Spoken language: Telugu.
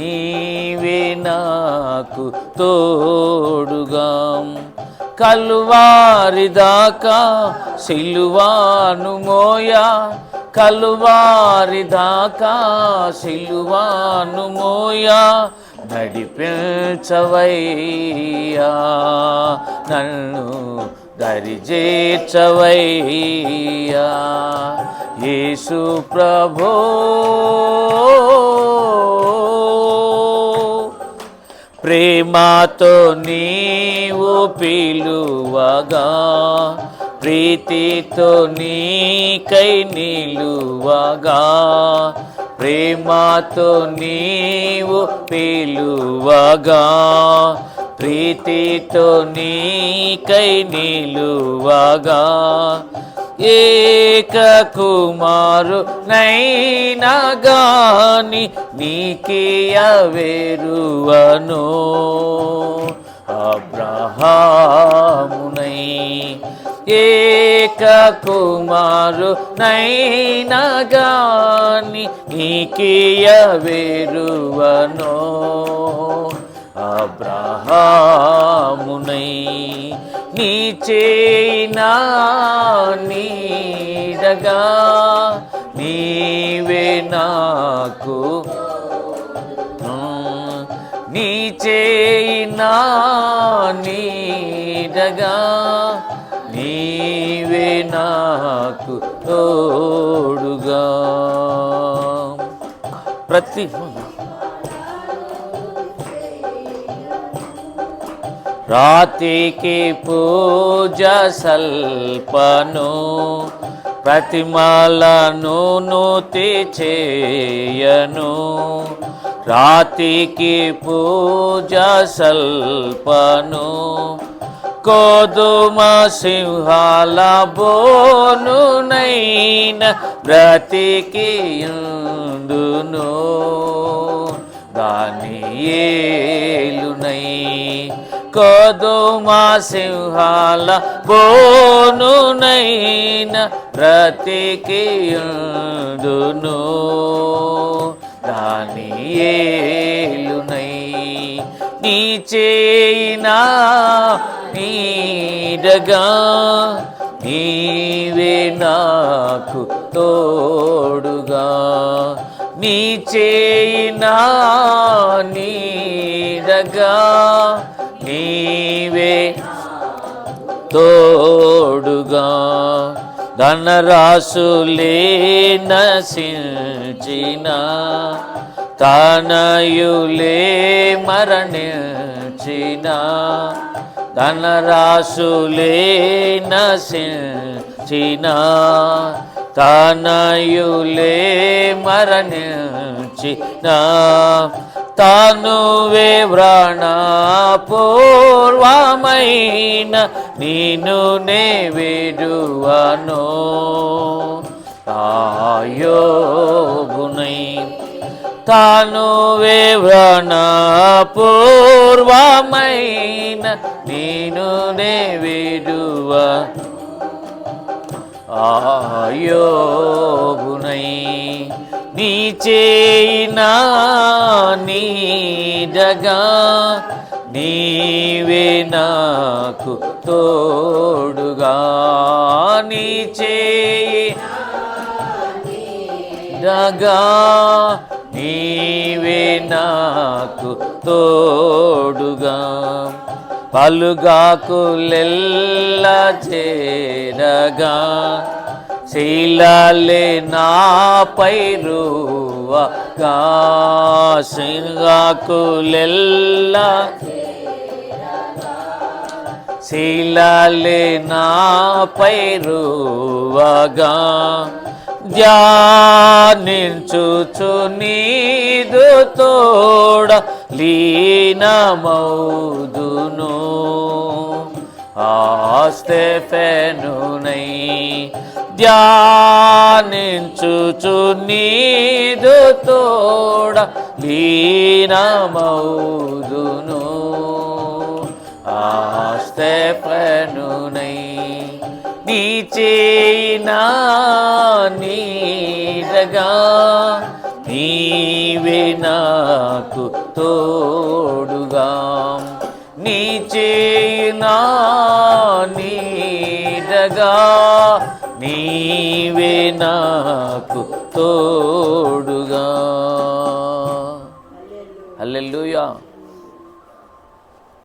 నీవే నాకు తోడుగా. కలువారిదాకా సిలువాను మోయా. కలువారిదాకా సిలువాను మోయా. నడిపించవయ్యా. నన్ను దరిజేర్చవయ్యా యేసు ప్రభో. ప్రేమతో నీవు పిలువగా ప్రీతితో నీకై నిలువగా ప్రేమతో నీవు పిలువగా ప్రీతితో నీకై నిలువగా ఏక కుమారు నైనా గాని నీకే వేరువను అబ్రహామునై ఏక కుమారు నైనా గాని నీకే వేరువను అబ్రహామునై నీ చేయినా మీదగా నీవే నాకు. నీ చేయినా నీడగా నీవే నాకు తోడుగా. ప్రతి రాతికి పూజ సల్పను ప్రతిమలను నూతి చేయను. రాతికి పూజ సల్పను కోదుమ సింహాల బోనునైన బ్రతికియుందును దాని ఏలునై కదుమా సింహాల బోనునైన బ్రతికియుందును దాని ఏలునై నీ చేయినా నీడగా నీవే నాకు తోడుగా. నీ చేయినా నీడగా నీవే తోడుగా ధనరాశులే నశించిన తనయులే మరణించిన ధనరాశులే నశించిన తనయులే మరణించిన తానువే వ్రాణ పూర్వమైన నేను నే వేడువను ఆయోగునై తానువే వ్రాణ పూర్వమైన నేను నే వేడువ. ఆయోగునై నీ చేయినా నీడగా నీవే నాకు తోడుగా నీ చేయి డగా నీవే నాకు తోడుగా పలుగాకులెల్ల చేరగా శీలాలే నాపై రువగా సింగాకులెల్ల శీలాలే నాపై రువగా ధ్యానించుచు నీదు తోడ లీనమౌదును ఆస్తెఫెనునై ధ్యానించుచు నీదు తోడ లీనమౌదును ఆస్తెఫెనునై నీ చేయినా నీడగా నీవే నాకు తోడుగా. నీ చేయునా నీడగా. నీవే నాకు తోడుగా. హల్లెలూయా.